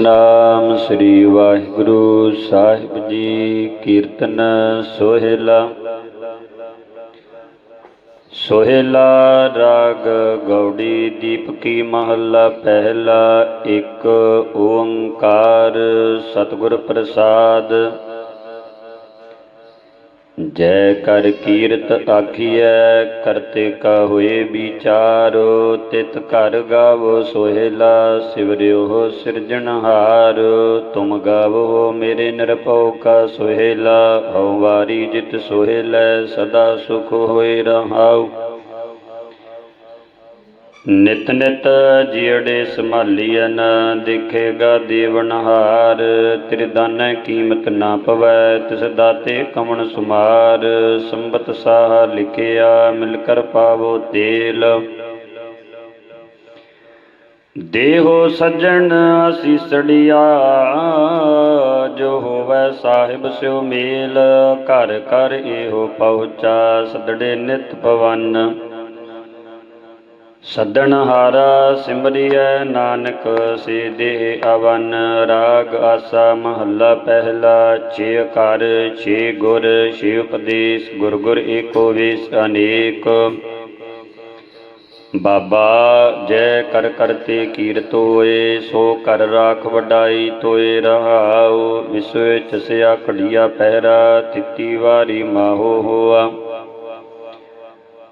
ਸਤਨਾਮ ਸ੍ਰੀ ਵਾਹਿਗੁਰੂ ਸਾਹਿਬ ਜੀ, ਕੀਰਤਨ ਸੋਹਿਲਾ। ਸੋਹਿਲਾ ਰਾਗ ਗੌੜੀ ਦੀਪਕੀ ਮਹੱਲਾ, ਪਹਿਲਾ ਇੱਕ ਓੰਕਾਰ ਸਤਿਗੁਰ ਪ੍ਰਸਾਦ। ਜੈ ਕਰ ਕੀਰਤ ਆਖੀਐ, ਕਰਤੇ ਕਾ ਹੋਏ ਵਿਚਾਰੋ, ਤਿਤ ਕਰ ਗਾਵੋ ਸੋਹਿਲਾ ਸਿਵਰਿਓ ਸਿਰਜਣਹਾਰ ਤੁਮ ਗਾਵੋ ਮੇਰੇ ਨਿਰਭਉ ਕਾ ਸੋਹਿਲਾ, ਹਉ ਵਾਰੀ ਜਿਤ ਸੋਹਿਲੈ, ਸਦਾ ਸੁਖ ਹੋਏ ਰਹਾਉ। ਨਿਤ ਨਿਤ ਜੀੜੇ ਸੰਭਾਲੀਐਨ ਦੇਖੇਗਾ ਦੇਵਨਹਾਰ ਤ੍ਰਿਦਨ ਕੀਮਤ ਨਾ ਪਵੈ, ਤਿਸ ਦਾਤੇ ਕਮਣ ਸੁਮਾਰ। ਸੰਬਤ ਸਾਹ ਲਿਖਿਆ, ਮਿਲ ਕਰ ਪਾਵੋ ਤੇਲ। ਦੇਹੋ ਸੱਜਣ ਅਸੀਸੜਿਆ ਜੋ ਹੋਵੈ ਸਾਹਿਬ ਸਿਓ ਮੇਲ। ਘਰ ਘਰ ਇਹੋ ਪਹੁੰਚਾ, ਸਦੜੇ ਨਿਤ ਪਵਨ। ਸੱਦਣ ਹਾਰਾ ਸਿਮਰਿਐ ਨਾਨਕ ਸੇ ਦੇ ਅਵਨ ਰਾਗ ਆਸਾ ਮਹੱਲਾ ਪਹਿਲਾ, ਛੇ ਕਰ, ਛੇ ਗੁਰ, ਛੇ ਉਪਦੇਸ਼, ਗੁਰ ਗੁਰ ਏਕੋ ਵਿਸ ਅਨੇਕ। ਬਾਬਾ ਜੈ ਕਰ ਕਰਤੇ ਕੀਰਤ ਹੋਏ, ਸੋ ਕਰ ਰਾਖ ਵਡਾਈ ਤੋਏ ਰਹਾਉ ਵਿਸਵੇ ਚਸਿਆ ਕੜੀਆ ਪਹਿਰਾ, ਤਿੱਤੀ ਵਾਰੀ ਮਾਹੋ ਹੋਆ।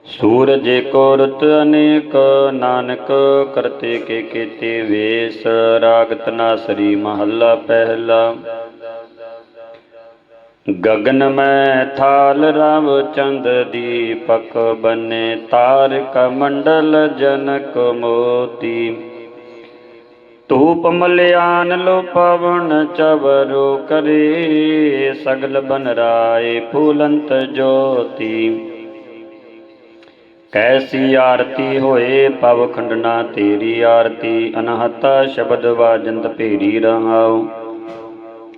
ਸੂਰਜ ਕੋ ਰਤ ਅਨੇਕ, ਨਾਨਕ ਕਰਤੇ ਕੇ ਕੀਤੇ ਵੇਸ ਰਾਗ ਤਨਾਸਰੀ ਮਹੱਲਾ ਪਹਿਲਾ। ਗਗਨ ਮੈਂ ਥਾਲ ਰਵ ਚੰਦ ਦੀਪਕ, ਬਨੇ ਤਾਰਕ ਮੰਡਲ ਜਨਕ ਮੋਤੀ। ਧੂਪ ਮਲਿਆਨ ਲੋ ਪਵਨ ਚਵਰੋ ਕਰੇ, ਸਗਲ ਬਨ ਰਾਏ ਫੂਲੰਤ ਜੋਤੀ। ਕੈਸੀ ਆਰਤੀ ਹੋਏ ਪਵ ਖੰਡਨਾ ਤੇਰੀ ਆਰਤੀ, ਅਨਹਤ ਸ਼ਬਦ ਵਾਜੰਤ ਭੇਰੀ ਰਹਾਉ।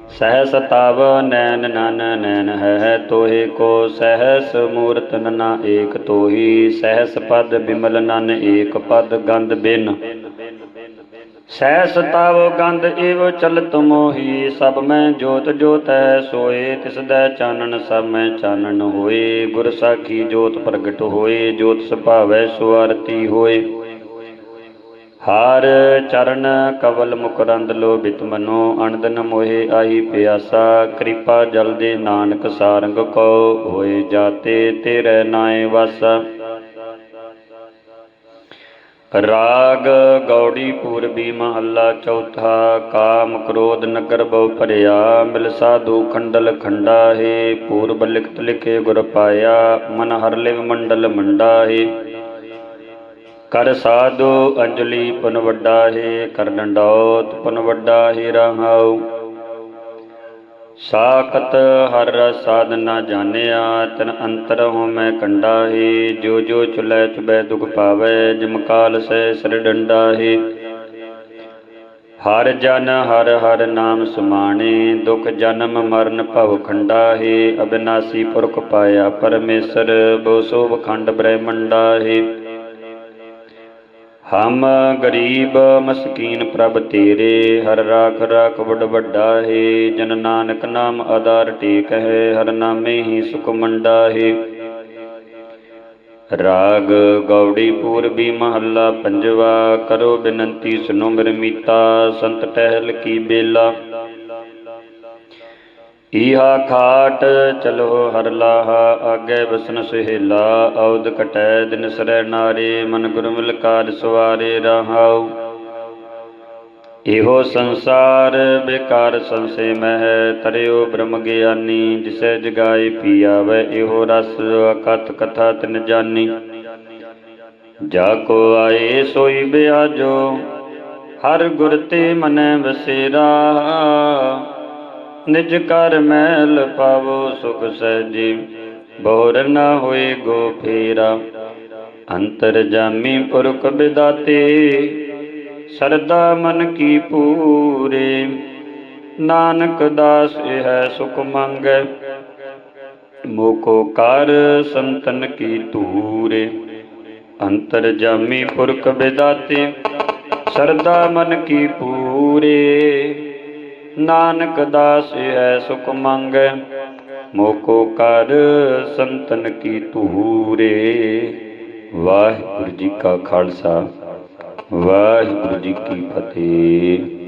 ਸਹਸ ਤਵ ਨੈਨ ਨਨ ਨੈਨ ਹੈ, ਤੋਹੇ ਕੋ ਸਹਸ ਮੂਰਤ ਨਨਾ ਏਕ ਤੋਹੀ। ਸਹਸ ਪਦ ਬਿਮਲ ਨਨ ਏਕ ਪਦ ਗੰਧ ਬਿਨ। ਸਹਿ ਸਤਾਵ ਗੰਧ ਏਵ ਚਲਤ ਮੋਹੀ, ਸਭ ਮੈਂ ਜੋਤ ਜੋਤੈ ਸੋਏ, ਤਿਸ ਦੈ ਚਾਨਣ ਸਭ ਮੈਂ ਚਾਨਣ ਹੋਏ, ਗੁਰ ਸਾਖੀ ਜੋਤ ਪ੍ਰਗਟ ਹੋਏ, ਜੋਤ ਸੁਭਾਵੈ ਸੁਆਰਤੀ ਹੋਏ। ਹਾਰ ਚਰਨ ਕਵਲ ਮੁਕਰੰਦ ਲੋ ਬਿਤ ਮਨੋ, ਅਣਦਨ ਮੋਹਿ ਆਹੀ ਪਿਆਸਾ, ਕਿਰਪਾ ਜਲ ਦੇ ਨਾਨਕ ਸਾਰੰਗ ਕੋ ਹੋਏ ਜਾਤੇ ਤੇਰੇ ਨਾਏ ਵਾਸਾ। ਰਾਗ ਗੌੜੀ ਪੂਰਬੀ ਮਹੱਲਾ ਚੌਥਾ, ਕਾਮ ਕ੍ਰੋਧ ਨਗਰ ਬਹੁ ਭਰਿਆ, ਮਿਲ ਸਾਧੂ ਖੰਡਲ ਖੰਡਾ ਹੈ, ਪੂਰਬ ਲਿਖਤ ਲਿਖੇ ਗੁਰ ਪਾਇਆ, ਮਨ ਹਰ ਲਿਵ ਮੰਡਲ ਮੰਡਾ ਹੈ। ਕਰ ਸਾਧੂ ਅੰਜਲੀ ਪੁਨ ਵੱਡਾ ਹੈ, ਕਰ ਡੰਡੌਤ ਪੁਨ ਵੱਡਾ ਹੈ, ਰਹਾਉ। ਸਾਖਤ ਹਰ ਰਸ ਸਾਧ ਨਾ ਜਾਣਿਆ, ਤਨ ਅੰਤਰ ਹੋ ਮੈਂ ਕੰਡਾ ਹੈ ਜੋ ਜੋ ਚੁਲੈ ਚੁਬੈ ਦੁਖ ਪਾਵੈ, ਜਿਮ ਕਾਲ ਸੈ ਸਿਰ ਡੰਡਾ ਹੈ ਹਰ ਜਨ ਹਰ ਹਰ ਨਾਮ ਸੁਮਾਣੇ, ਦੁਖ ਜਨਮ ਮਰਨ ਭਵ ਖੰਡਾ ਹੈ ਅਬਿਨਾਸੀ ਪੁਰਖ ਪਾਇਆ ਪਰਮੇਸ਼ਰ, ਬੋ ਸੋਭ ਖੰਡ ਬ੍ਰਹਮੰਡਾ ਹੈ ਹਮ ਗਰੀਬ ਮਸਕੀਨ ਪ੍ਰਭ ਤੇਰੇ, ਹਰ ਰਾਖ ਰਾਖ ਵਡ ਵੱਡਾ ਹੈ, ਜਨ ਨਾਨਕ ਨਾਮ ਆਧਾਰ ਟੇਕ ਹੈ, ਹਰ ਨਾਮੇ ਹੀ ਸੁਖ ਮੰਡਾ ਹੈ। ਰਾਗ ਗੌੜੀ ਪੂਰਬੀ ਮਹੱਲਾ ਪੰਜਵਾ, ਕਰੋ ਬਿਨੰਤੀ ਸੁਨੋ ਮੇਰ ਮੀਤਾ ਸੰਤ ਟਹਿਲ ਕੀ ਬੇਲਾ। ਈਹਾ ਖਾਟ ਚਲੋ ਹਰ ਲਾਹਾ, ਆਗੇ ਬਸਨ ਸੁਹੇਲਾ, ਔਦ ਕਟੈ ਦਿਨ ਸਰੈ ਨਾਰੇ, ਮਨ ਗੁਰ ਕਾਰ ਸਵਾਰੇ ਰਹਾਉ। ਇਹੋ ਸੰਸਾਰ ਬੇਕਾਰ ਸੰਸੇ ਮਹਿ, ਤਰਿਓ ਬ੍ਰਹਮ ਗਿਆਨੀ, ਜਿਸੈ ਜਗਾਏ ਪੀਆਵੈ, ਇਹੋ ਰਸ ਅਕਥ ਕਥਾ ਤਿਨ ਜਾਣੀ ਜਾ ਕੋ ਆਏ ਸੋਈ ਬਿਆਜੋ, ਹਰ ਗੁਰ ਤੇ ਮਨੈ ਵਸੇਰਾ। ਨਿਜ ਕਰ ਮੈਲ ਪਾਵੋ ਸੁਖ ਸਹਿਜੀ, ਬੋਰ ਨਾ ਹੋਏ ਗੋ ਫੇਰਾ। ਅੰਤਰ ਜਾਮੀ ਪੁਰਖ ਬਿਦਾਤੇ, ਸਰਦਾ ਮਨ ਕੀ ਪੂਰੇ। ਨਾਨਕ ਦਾਸ ਇਹ ਸੁਖ ਮੰਗੈ, ਮੋਕੋ ਕਰ ਸੰਤਨ ਕੀ ਧੂਰੇ। ਅੰਤਰ ਜਾਮੀ ਪੁਰਖ ਬਿਦਾਤੇ, ਸਰਦਾ ਮਨ ਕੀ ਪੂਰੇ। ਨਾਨਕ ਦਾਸ ਹੈ ਸੁਖ ਮੰਗੈ, ਮੋਕੋ ਕਰ ਸੰਤਨ ਕੀ ਧੂਰੇ। ਵਾਹਿਗੁਰੂ ਜੀ ਕਾ ਖਾਲਸਾ, ਵਾਹਿਗੁਰੂ ਜੀ ਕੀ ਫਤਿਹ।